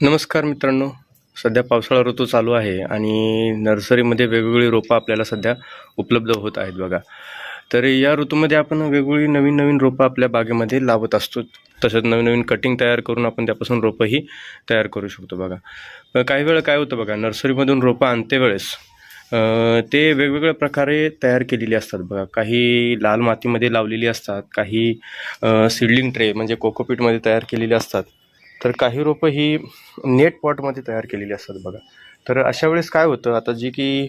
नमस्कार मित्रांनो. सध्या पावसाळा ऋतू चालू आहे आणि नर्सरीमध्ये वेगवेगळी रोपं आपल्याला सध्या उपलब्ध होत आहेत बघा. तर या ऋतूमध्ये आपण वेगवेगळी नवीन नवीन रोपं आपल्या बागेमध्ये लावत असतो. तसंच नवीन नवीन कटिंग तयार करून आपण त्यापासून रोपंही तयार करू शकतो बघा. काही वेळा काय होतं बघा नर्सरीमधून रोपं आणते वेळेस ते वेगवेगळ्या प्रकारे तयार केलेली असतात बघा. काही लाल मातीमध्ये लावलेली असतात काही सिडलिंग ट्रे म्हणजे कोकोपीटमध्ये तयार केलेली असतात. तर काही रोपं ही नेट पॉटमध्ये तयार केलेली असतात बघा. तर अशा वेळेस काय होतं आता जी की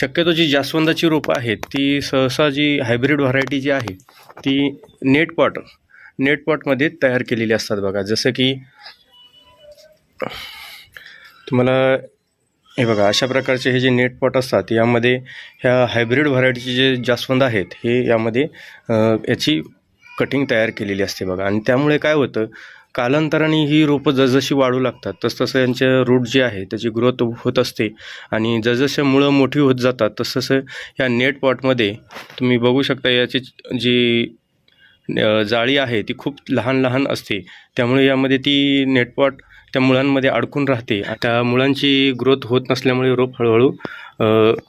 शक्यतो जी जास्वंदाची रोपं आहेत ती सहसा जी हायब्रिड व्हरायटी जी आहे ती नेट पॉट नेट पॉटमध्ये तयार केलेली असतात बघा. जसं की तुम्हाला हे बघा अशा प्रकारचे हे जे नेट पॉट असतात यामध्ये ह्या हायब्रिड व्हरायटीचे जे जास्वंद आहेत हे यामध्ये याची कटिंग तयार केलेली असते बघा. आणि त्यामुळे काय होतं कालांतराने ही रोपं जसजशी वाढू लागतात तसतसं यांचे रूट जे आहे त्याची ग्रोथ होत असते आणि जसजसे मुळं मोठी होत जातात तसतसं या नेट पॉटमध्ये तुम्ही बघू शकता याची जी जाळी आहे ती खूप लहान लहान असते. त्यामुळे यामध्ये ती नेटपॉट त्या मुळांमध्ये अडकून राहते. त्या मुळांची ग्रोथ होत नसल्यामुळे रोप हळूहळू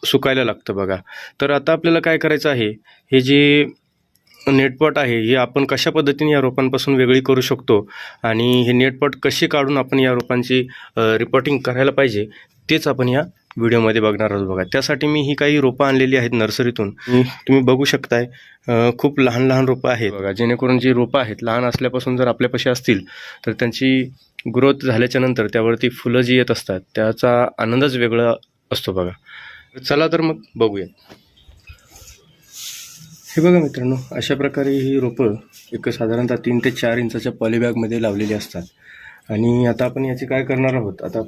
सुकायला लागतं बघा. तर आता आपल्याला काय करायचं आहे हे जे नेटपॉट आहे हे आपण कशा पद्धतीने या रोपांपासून वेगळी करू शकतो आणि हे नेटपॉट कशी काढून आपण या रोपांची रिपोर्टिंग करायला पाहिजे तेच आपण या व्हिडिओमध्ये बघणार आहोत बघा. त्यासाठी मी ही काही रोपं आणलेली आहेत नर्सरीतून. तुम्ही बघू शकताय खूप लहान लहान रोपं आहेत. बघा जेणेकरून जी रोपं आहेत लहान असल्यापासून जर आपल्यापाशी असतील तर त्यांची ग्रोथ झाल्याच्यानंतर त्यावरती फुलं जी येत असतात त्याचा आनंदच वेगळा असतो बघा. चला तर मग बघूया हे बघा मित्रांनो अशा प्रकारे ही रोपं एक साधारणतः तीन ते चार इंचाच्या पॉलीबॅगमध्ये लावलेली असतात. आणि आता आपण याचे काय करणार आहोत? आता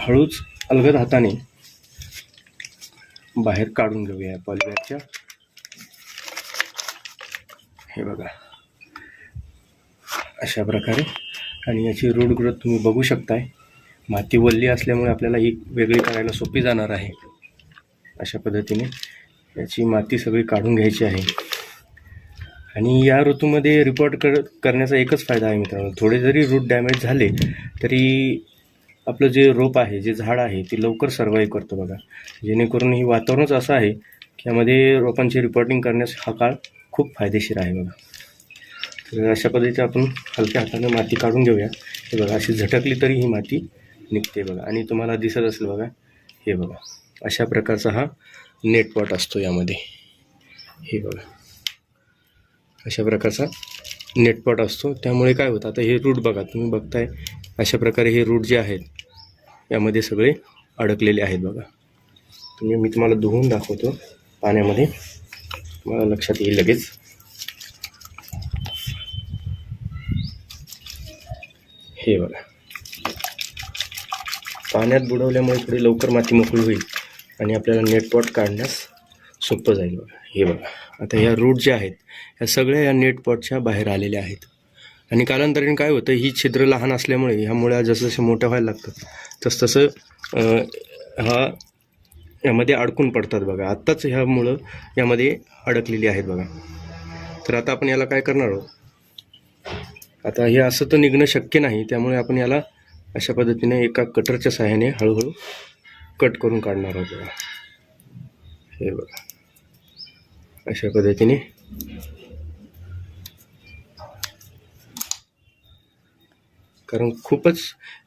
हळूच अलगद हाताने बाहेर काढून घेऊया पॉलीबॅगच्या. हे बघा. अशा प्रकारे. आणि याची रूट ग्रोथ तुम्ही बघू शकताय. माती वल्ली असल्यामुळे आपल्याला ही वेगळी करायला सोपी जाणार आहे. अशा पद्धतीने. याची माती सगळी काढून घ्यायची आहे. आणि या ऋतूमध्ये रिपोर्ट कर करण्याचा एकच फायदा आहे मित्रांनो. थोडे जरी रूट डॅमेज झाले तरी आपलं जे रोप आहे जे झाड आहे ते लवकर सर्वाईव्ह करतं बघा. जेणेकरून ही वातावरणच असं आहे की यामध्ये रोपांची रिपोर्टिंग करण्यास हा काळ खूप फायदेशीर आहे बघा. तर अशा पद्धतीने आपण हलक्या हाताने माती काढून घेऊया. हे बघा अशी झटकली तरी ही माती निघते बघा. आणि तुम्हाला दिसत असेल बघा हे बघा. अशा प्रकारचा हा नेटपॉट असतो यामध्ये. हे बघा. अशा प्रकारचा नेटपॉट असतो. त्यामुळे काय होतं आता हे रूट बघा तुम्ही बघताय अशा प्रकारे हे रूट जे आहेत यामध्ये सगळे अडकलेले आहेत बघा. तुम्ही मी तुम्हाला धुवून दाखवतो पाण्यामध्ये. मला लक्षात येईल लगेच. हे बघा. पाण्यात बुडवल्यामुळे थोडी लवकर माती मोकळी होईल. आणि आपल्याला नेटपॉट काढण्यास सोपं जाईल बघा. हे बघा. आता ह्या रूट ज्या आहेत ह्या सगळ्या या नेटपॉटच्या बाहेर आलेल्या आहेत. आणि कालांतराने काय होतं ही छिद्र लहान असल्यामुळे ह्या मुळ्या जसजसे मोठ्या व्हायला लागतात तसतसं हा यामध्ये अडकून पडतात बघा. आत्ताच ह्या मुळं यामध्ये अडकलेली आहेत बघा. तर आता आपण याला काय करणार आहोत? आता हे असं तर निघणं शक्य नाही त्यामुळे आपण याला अशा पद्धतीने एका कटरच्या सहाय्याने हळूहळू कट करून काढणार आहोत बघा. हे बघा. अशा पद्धतीने. कारण खूपच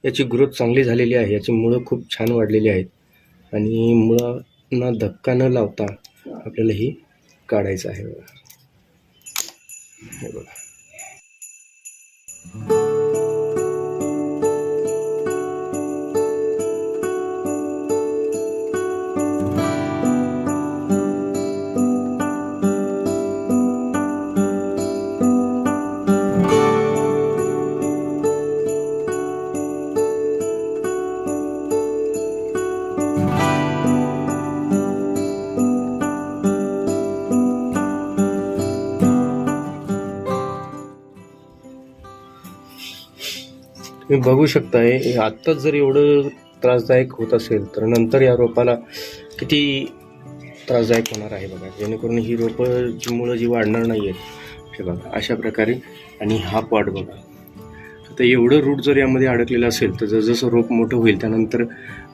याची ग्रोथ चांगली झालेली आहे. याची मुळं खूप छान वाढलेली आहेत. आणि मुळांना धक्का न लावता आपल्याला ही काढायचं आहे बघा. हे बघा. तुम्ही बघू शकताय आत्ताच जर एवढं त्रासदायक होत असेल तर नंतर या रोपाला किती त्रासदायक होणार आहे बघा. जेणेकरून ही रोपं जी मुळं जी वाढणार नाही आहेत हे बघा अशा प्रकारे. आणि हा पॉट बघा. तर एवढं रूट जर यामध्ये अडकलेलं असेल तर जसं रोप मोठं होईल त्यानंतर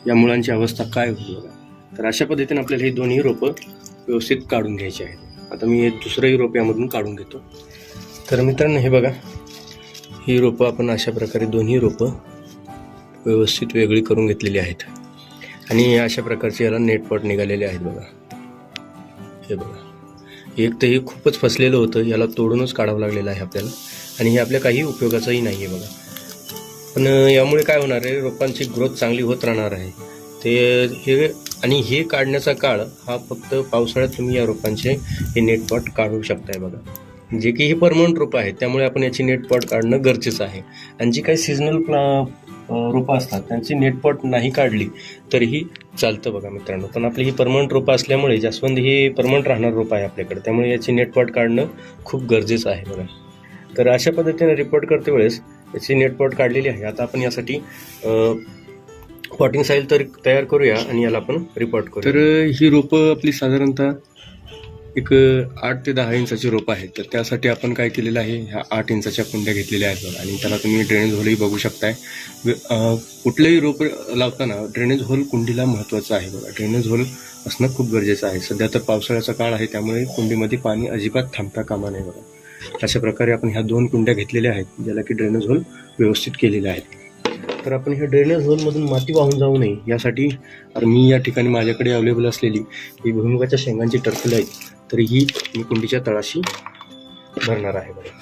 या मुळांची अवस्था काय होईल बघा. तर अशा पद्धतीने आपल्याला ही दोन्ही रोपं व्यवस्थित काढून घ्यायची आहेत. आता मी हे दुसरंही रोप यामधून काढून घेतो. तर मित्रांनो हे बघा ही रोपं आपण अशा प्रकारे दोन्ही रोपं व्यवस्थित वेगळी करून घेतलेली आहेत. आणि अशा प्रकारचे याला नेटपॉट निघालेले आहेत बघा. हे बघा. एक तर हे खूपच फसलेलं होतं. याला तोडूनच काढावं लागलेलं आहे आपल्याला. आणि हे आपल्या काही उपयोगाचंही नाही आहे बघा. पण यामुळे काय होणार आहे? रोपांची ग्रोथ चांगली होत राहणार आहे. ते हे आणि हे काढण्याचा काळ हा फक्त पावसाळ्यात तुम्ही या रोपांचे हे नेटपॉट काढू शकताय बघा. जे की हे परमनंट रोपं आहेत त्यामुळे आपण याची नेटपॉट काढणं गरजेचं आहे. आणि जी काही सिजनल प्ला रोपं असतात त्यांची नेटपॉट नाही काढली तरीही चालतं बघा मित्रांनो. पण आपली ही परमनंट रोपं असल्यामुळे जास्वंद ही परमनंट राहणार रोपं आहे आपल्याकडे. त्यामुळे याची नेटपॉट काढणं खूप गरजेचं आहे बघा. तर अशा पद्धतीने रिपोर्ट करते वेळेस याची नेटपॉट काढलेली आहे. आता आपण यासाठी पॉटिंग साईल तर तयार करूया आणि याला आपण रिपोर्ट करू तर ही रोपं आपली साधारणतः एक आठ ते दहा इंचाची रोपं आहेत. तर त्यासाठी आपण काय केलेलं आहे ह्या आठ इंचाच्या कुंड्या घेतलेल्या आहेत आणि त्याला तुम्ही ड्रेनेज होलही बघू शकताय. कुठलंही रोप लावताना ड्रेनेज होल कुंडीला महत्त्वाचं आहे बघा. ड्रेनेज होल असणं खूप गरजेचं आहे. सध्या तर पावसाळ्याचा काळ आहे त्यामुळे कुंडीमध्ये पाणी अजिबात थांबता कामा नाही बघा. अशा प्रकारे आपण ह्या दोन कुंड्या घेतलेल्या आहेत ज्याला की ड्रेनेज होल व्यवस्थित केलेले आहेत. तर आपण ह्या ड्रेनेज होलमधून माती वाहून जाऊ नये यासाठी मी या ठिकाणी माझ्याकडे अवेलेबल असलेली ही भुईमुगाच्या शेंगांची टर्फल आहेत तर ही मी कुंडीच्या तळाशी भरणार आहे बघा.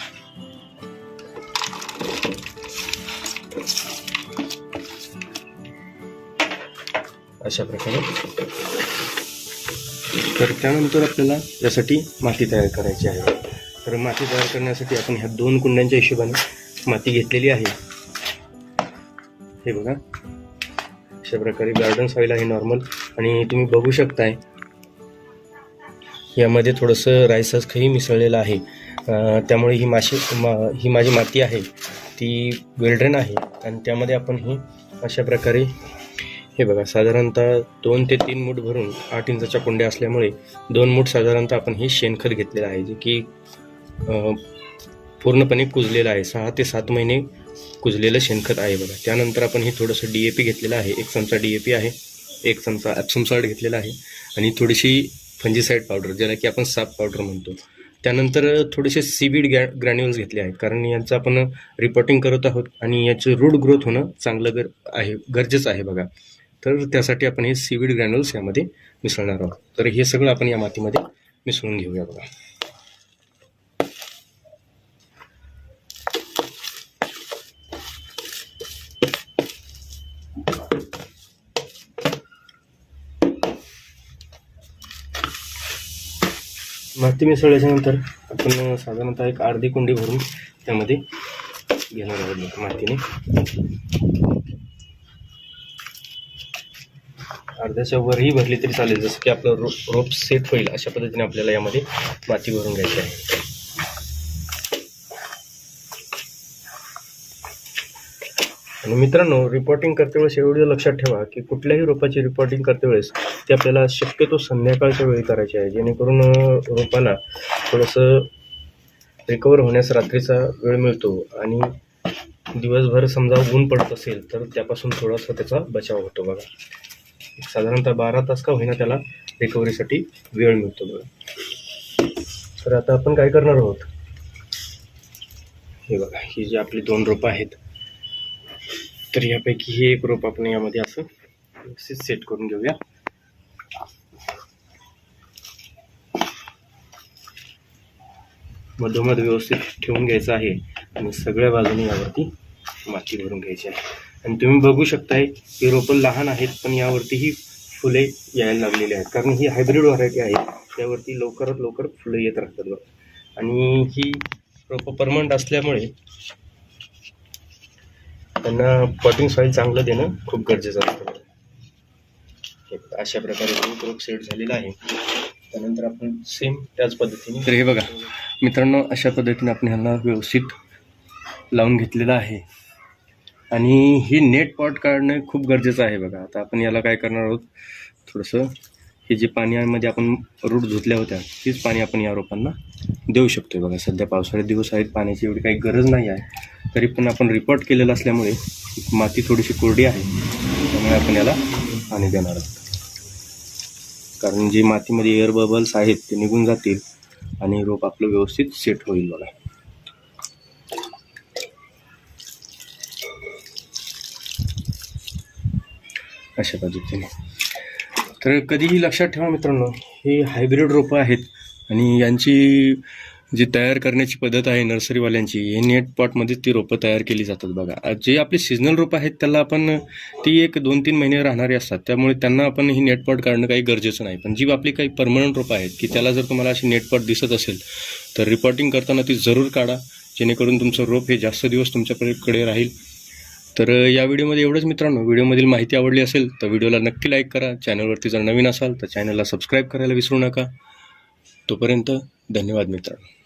अशा प्रकारे. तर त्यानंतर आपल्याला यासाठी माती तयार करायची आहे. तर माती तयार करण्यासाठी आपण ह्या दोन कुंड्यांच्या हिशोबाने माती घेतलेली आहे. हे बघा. अशा प्रकारे गार्डन सॉईल आहे नॉर्मल आणि तुम्ही बघू शकताय यामध्ये थोडंसं रायसस मिसळलेलं आहे. त्यामुळे ही माशी मा ही माझी माती आहे. ती वेल्ड्रेन आहे. आणि त्यामध्ये आपण ही अशा प्रकारे हे बघा साधारणतः दोन ते तीन मूठ भरून आठ इंचाच्या कुंड्या असल्यामुळे दोन मूठ साधारणतः आपण हे शेणखत घेतलेलं आहे जे की पूर्णपणे कुजलेलं आहे. सहा ते सात महिने कुजलेलं शेणखत आहे बघा. त्यानंतर आपण हे थोडंसं डी ए पी घेतलेलं आहे. एक चमचा डी ए पी आहे एक चमचा ॲप्सम सॉल्ट घेतलेला आहे. आणि थोडीशी फंजीसाईड पावडर ज्याला की आपण साप पावडर म्हणतो. त्यानंतर थोडेसे सीबीड गॅ ग्रॅन्युअल्स घेतले आहेत कारण यांचं आपण रिपोर्टिंग करत आहोत आणि याचं रूट ग्रोथ होणं चांगलं गर आहे गरजेचं आहे बघा. तर त्यासाठी आपण हे सीबीड ग्रॅन्युअल्स यामध्ये मिसळणार आहोत. तर हे सगळं आपण या मातीमध्ये मिसळून घेऊया बघा. माती मिसळल्याच्या नंतर आपण साधारणतः एक अर्धी कुंडी भरून त्यामध्ये घेणार आहोत मातीने. अर्ध्याच्या वरही भरली तरी चालेल जसं की आपलं रो रोप सेट होईल अशा पद्धतीने आपल्याला यामध्ये माती भरून घ्यायची आहे. आणि मित्रांनो रिपोर्टिंग करते वेळेस एवढं लक्षात ठेवा की कुठल्याही रोपाची रिपोर्टिंग करते वेळेस ते आपल्याला शक्यतो संध्याकाळच्या वेळी करायची आहे. जेणेकरून रोपाला थोडंसं रिकवर होण्यास रात्रीचा वेळ मिळतो आणि दिवसभर समजा ऊन पडत असेल तर त्यापासून थोडासा त्याचा बचाव होतो बघा. एक साधारणतः बारा तास का होईना त्याला रिकव्हरीसाठी वेळ मिळतो बघा. तर आता आपण काय करणार आहोत? हे बघा ही जी आपली दोन रोपं आहेत तर यापैकी हे एक रोप आपण यामध्ये असं व्यवस्थित सेट करून घेऊया. मधोमध व्यवस्थित ठेवून घ्यायचं आहे आणि सगळ्या बाजूने यावरती माती भरून घ्यायची आहे. आणि तुम्ही बघू शकताय की रोपं लहान आहेत पण यावरतीही फुले यायला लागलेली आहेत. कारण ही हायब्रिड व्हरायटी आहे. त्यावरती लवकरात लवकर फुलं येत राहतात बघा. आणि ही रोपं परमनंट असल्यामुळे त्यांना पॉटिंग सॉईल चांगलं देणं खूप गरजेचं असतं. अशा प्रकारे रोप सेट झालेला आहे. त्यानंतर आपण सेम त्याच पद्धतीने तर हे बघा मित्रांनो अशा पद्धतीने आपण ह्यांना व्यवस्थित लावून घेतलेलं आहे. आणि ही नेट पॉट काढणं खूप गरजेचं आहे बघा. आता आपण याला काय करणार आहोत? थोडंसं हे जे पाण्यामध्ये आपण रूट धुतल्या होत्या तीच पाणी आपण या रोपांना देऊ शकतो बघा सध्या पावसाळ्यात दिवस आहेत पाण्याची एवढी काही गरज नाही आहे. तरी पण आपण रिपोर्ट केलेलं असल्यामुळे माती थोडीशी कोरडी आहे. त्यामुळे आपण याला पाणी देणार आहोत. कारण जे मातीमध्ये एअर बबल्स आहेत ते निघून जातील आणि रोप आपलं व्यवस्थित सेट होईल बघा. अशा पद्धतीने. तर कधीही लक्षात ठेवा मित्रांनो हे हायब्रिड रोपं आहेत. आणि यांची जी तयार करण्याची पद्धत आहे नर्सरीवाल्यांची हे नेट पॉटमध्ये ती रोपं तयार केली जातात बघा. जे आपली सिजनल रोपं आहेत त्याला आपण ती एक दोन तीन महिने राहणारी असतात. त्यामुळे त्यांना आपण ही नेट पॉट काढणं काही गरजेचं नाही. पण जी आपली काही परमनंट रोपं आहेत की त्याला जर तुम्हाला अशी नेट पॉट दिसत असेल तर रिपोर्टिंग करताना ती जरूर काढा. जेणेकरून तुमचं रोप हे जास्त दिवस तुमच्याकडे राहील. तर या व्हिडिओमध्ये एवढंच मित्रांनो. व्हिडिओमधील माहिती आवडली असेल तर व्हिडिओला नक्की लाईक करा. चॅनलवरती जर नवीन असाल तर चॅनलला सबस्क्राईब करायला विसरू नका. तोपर्यंत धन्यवाद मित्रांनो.